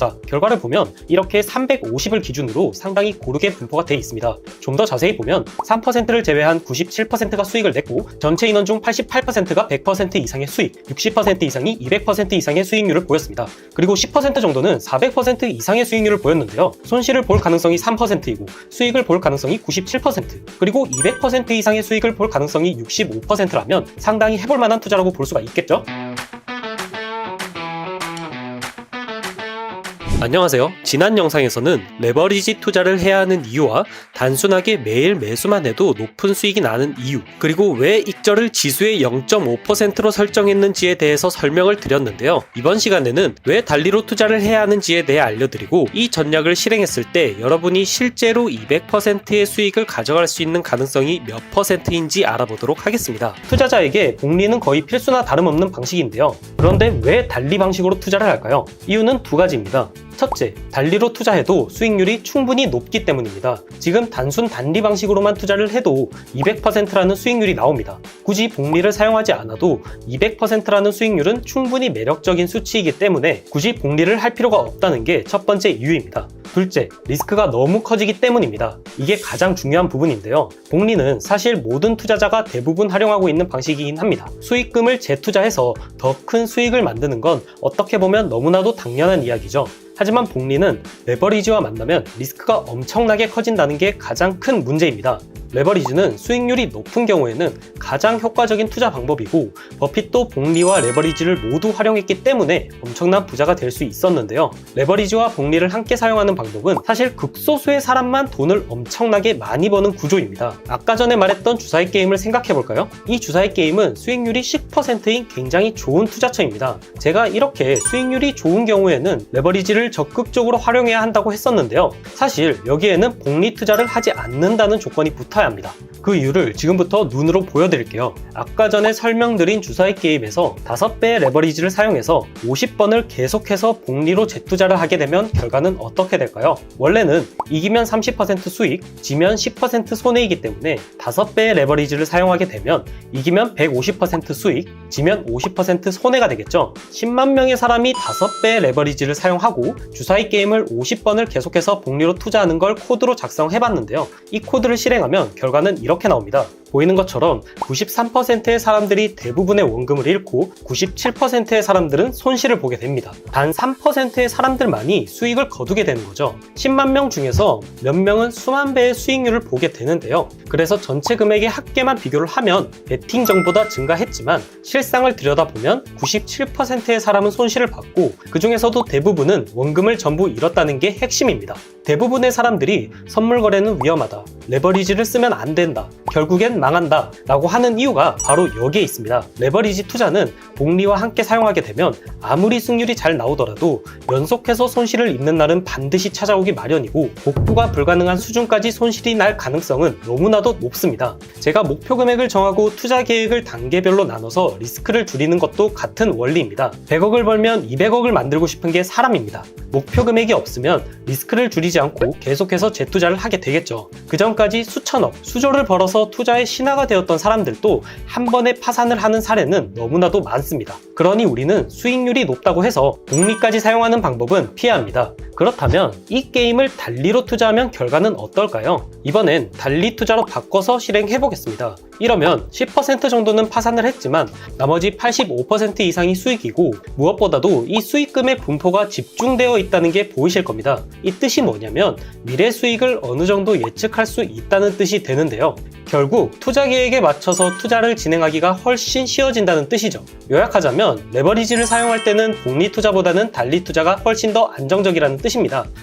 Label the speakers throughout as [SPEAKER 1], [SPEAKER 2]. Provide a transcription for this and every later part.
[SPEAKER 1] 자, 결과를 보면 이렇게 350을 기준으로 상당히 고르게 분포가 되어 있습니다. 좀 더 자세히 보면 3%를 제외한 97%가 수익을 냈고 전체 인원 중 88%가 100% 이상의 수익, 60% 이상이 200% 이상의 수익률을 보였습니다. 그리고 10% 정도는 400% 이상의 수익률을 보였는데요. 손실을 볼 가능성이 3%이고 수익을 볼 가능성이 97%, 그리고 200% 이상의 수익을 볼 가능성이 65%라면 상당히 해볼 만한 투자라고 볼 수가 있겠죠? 안녕하세요. 지난 영상에서는 레버리지 투자를 해야 하는 이유와 단순하게 매일 매수만 해도 높은 수익이 나는 이유, 그리고 왜 익절을 지수의 0.5%로 설정했는지에 대해서 설명을 드렸는데요. 이번 시간에는 왜 달리로 투자를 해야 하는지에 대해 알려드리고 이 전략을 실행했을 때 여러분이 실제로 200%의 수익을 가져갈 수 있는 가능성이 몇 퍼센트인지 알아보도록 하겠습니다. 투자자에게 복리는 거의 필수나 다름없는 방식인데요. 그런데 왜 달리 방식으로 투자를 할까요? 이유는 두 가지입니다. 첫째, 달리로 투자해도 수익률이 충분히 높기 때문입니다. 지금 단순 단리 방식으로만 투자를 해도 200%라는 수익률이 나옵니다. 굳이 복리를 사용하지 않아도 200%라는 수익률은 충분히 매력적인 수치이기 때문에 굳이 복리를 할 필요가 없다는 게 첫 번째 이유입니다. 둘째, 리스크가 너무 커지기 때문입니다. 이게 가장 중요한 부분인데요. 복리는 사실 모든 투자자가 대부분 활용하고 있는 방식이긴 합니다. 수익금을 재투자해서 더 큰 수익을 만드는 건 어떻게 보면 너무나도 당연한 이야기죠. 하지만 복리는 레버리지와 만나면 리스크가 엄청나게 커진다는 게 가장 큰 문제입니다. 레버리지는 수익률이 높은 경우에는 가장 효과적인 투자 방법이고 버핏도 복리와 레버리지를 모두 활용했기 때문에 엄청난 부자가 될 수 있었는데요. 레버리지와 복리를 함께 사용하는 방법은 사실 극소수의 사람만 돈을 엄청나게 많이 버는 구조입니다. 아까 전에 말했던 주사위 게임을 생각해 볼까요? 이 주사위 게임은 수익률이 10%인 굉장히 좋은 투자처입니다. 제가 이렇게 수익률이 좋은 경우에는 레버리지를 적극적으로 활용해야 한다고 했었는데요. 사실 여기에는 복리 투자를 하지 않는다는 조건이 붙어야 합니다. 그 이유를 지금부터 눈으로 보여드릴게요. 아까 전에 설명드린 주사위 게임에서 5배의 레버리지를 사용해서 50번을 계속해서 복리로 재투자를 하게 되면 결과는 어떻게 될까요? 원래는 이기면 30% 수익, 지면 10% 손해이기 때문에 5배의 레버리지를 사용하게 되면 이기면 150% 수익, 지면 50% 손해가 되겠죠. 10만 명의 사람이 5배의 레버리지를 사용하고 주사위 게임을 50번을 계속해서 복리로 투자하는 걸 코드로 작성해봤는데요. 이 코드를 실행하면 결과는 이렇게 나옵니다. 보이는 것처럼 93%의 사람들이 대부분의 원금을 잃고 97%의 사람들은 손실을 보게 됩니다. 단 3%의 사람들만이 수익을 거두게 되는 거죠. 10만 명 중에서 몇 명은 수만 배의 수익률을 보게 되는데요. 그래서 전체 금액의 합계만 비교를 하면 베팅 정보다 증가했지만 실상을 들여다보면 97%의 사람은 손실을 봤고 그 중에서도 대부분은 원금을 전부 잃었다는 게 핵심입니다. 대부분의 사람들이 선물 거래는 위험하다. 레버리지를 쓰면 안 된다. 결국엔 망한다. 라고 하는 이유가 바로 여기에 있습니다. 레버리지 투자는 복리와 함께 사용하게 되면 아무리 승률이 잘 나오더라도 연속해서 손실을 입는 날은 반드시 찾아오기 마련이고 복구가 불가능한 수준까지 손실이 날 가능성은 너무나도 높습니다. 제가 목표 금액을 정하고 투자 계획을 단계별로 나눠서 리스크를 줄이는 것도 같은 원리입니다. 100억을 벌면 200억을 만들고 싶은 게 사람입니다. 목표 금액이 없으면 리스크를 줄이지 않고 계속해서 재투자를 하게 되겠죠. 그 전까지 수천억, 수조를 벌어서 투자의 신화가 되었던 사람들도 한 번에 파산을 하는 사례는 너무나도 많습니다. 그러니 우리는 수익률이 높다고 해서 복리까지 사용하는 방법은 피해야 합니다. 그렇다면 이 게임을 달리로 투자하면 결과는 어떨까요? 이번엔 달리 투자로 바꿔서 실행해 보겠습니다. 이러면 10% 정도는 파산을 했지만 나머지 85% 이상이 수익이고 무엇보다도 이 수익금의 분포가 집중되어 있다는 게 보이실 겁니다. 이 뜻이 뭐냐면 미래 수익을 어느 정도 예측할 수 있다는 뜻이 되는데요. 결국 투자 계획에 맞춰서 투자를 진행하기가 훨씬 쉬워진다는 뜻이죠. 요약하자면 레버리지를 사용할 때는 복리 투자보다는 달리 투자가 훨씬 더 안정적이라는 뜻입니다.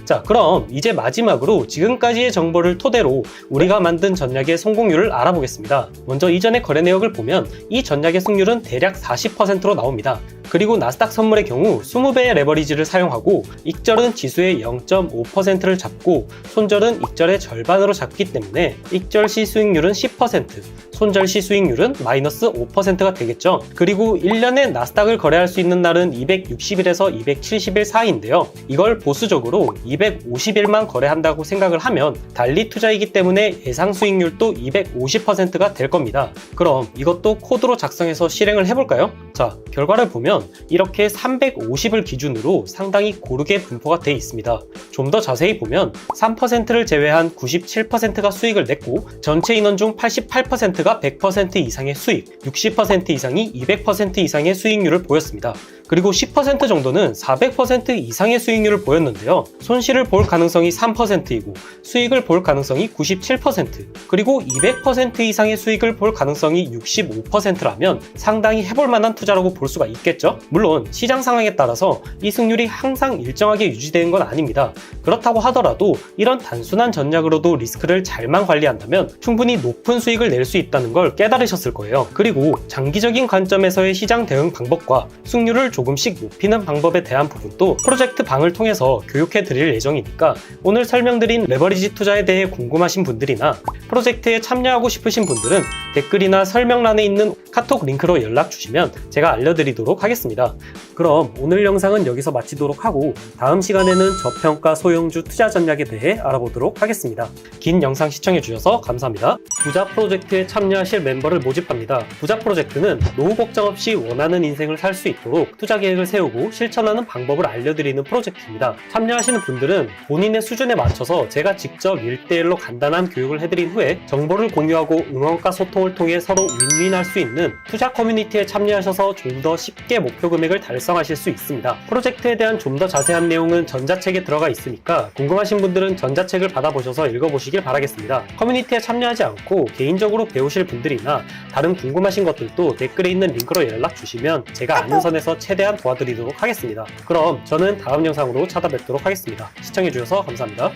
[SPEAKER 1] 자, 그럼 이제 마지막으로 지금까지의 정보를 토대로 우리가 만든 전략의 성공률을 알아보겠습니다. 먼저 이전의 거래 내역을 보면 이 전략의 승률은 대략 40%로 나옵니다. 그리고 나스닥 선물의 경우 20배의 레버리지를 사용하고 익절은 지수의 0.5%를 잡고 손절은 익절의 절반으로 잡기 때문에 익절 시 수익률은 10%, 손절 시 수익률은 마이너스 5%가 되겠죠. 그리고 1년에 나스닥을 거래할 수 있는 날은 260일에서 270일 사이인데요. 이걸 보수적으로 250일만 거래한다고 생각을 하면 달리 투자이기 때문에 예상 수익률도 250%가 될 겁니다. 그럼 이것도 코드로 작성해서 실행을 해볼까요? 자, 결과를 보면 보면 이렇게 350을 기준으로 상당히 고르게 분포가 되어 있습니다. 좀 더 자세히 보면 3%를 제외한 97%가 수익을 냈고 전체 인원 중 88%가 100% 이상의 수익, 60% 이상이 200% 이상의 수익률을 보였습니다. 그리고 10% 정도는 400% 이상의 수익률을 보였는데요. 손실을 볼 가능성이 3%이고 수익을 볼 가능성이 97%, 그리고 200% 이상의 수익을 볼 가능성이 65%라면 상당히 해볼 만한 투자라고 볼 수가 있겠죠? 물론 시장 상황에 따라서 이 승률이 항상 일정하게 유지되는 건 아닙니다. 그렇다고 하더라도 이런 단순한 전략으로도 리스크를 잘만 관리한다면 충분히 높은 수익을 낼 수 있다는 걸 깨달으셨을 거예요. 그리고 장기적인 관점에서의 시장 대응 방법과 승률을 조금씩 높이는 방법에 대한 부분도 프로젝트 방을 통해서 교육해 드릴 예정이니까 오늘 설명드린 레버리지 투자에 대해 궁금하신 분들이나 프로젝트에 참여하고 싶으신 분들은 댓글이나 설명란에 있는 카톡 링크로 연락 주시면 제가 알려드리도록 하겠습니다. 그럼 오늘 영상은 여기서 마치도록 하고 다음 시간에는 저평가 소형주 투자 전략에 대해 알아보도록 하겠습니다. 긴 영상 시청해 주셔서 감사합니다. 부자 프로젝트에 참여하실 멤버를 모집합니다. 부자 프로젝트는 노후 걱정 없이 원하는 인생을 살 수 있도록 투자 계획을 세우고 실천하는 방법을 알려드리는 프로젝트입니다. 참여하시는 분들은 본인의 수준에 맞춰서 제가 직접 1대1로 간단한 교육을 해드린 후에 정보를 공유하고 응원과 소통을 통해 서로 윈윈할 수 있는 투자 커뮤니티에 참여하셔서 좀 더 쉽게 목표 금액을 달성하실 수 있습니다. 프로젝트에 대한 좀 더 자세한 내용은 전자책에 들어가 있으니까 궁금하신 분들은 전자책을 받아보셔서 읽어보시길 바라겠습니다. 커뮤니티에 참여하지 않고 개인적으로 배우실 분들이나 다른 궁금하신 것들도 댓글에 있는 링크로 연락 주시면 제가 아는 선에서 최대한 도와드리도록 하겠습니다. 그럼 저는 다음 영상으로 찾아뵙도록 하겠습니다. 시청해주셔서 감사합니다.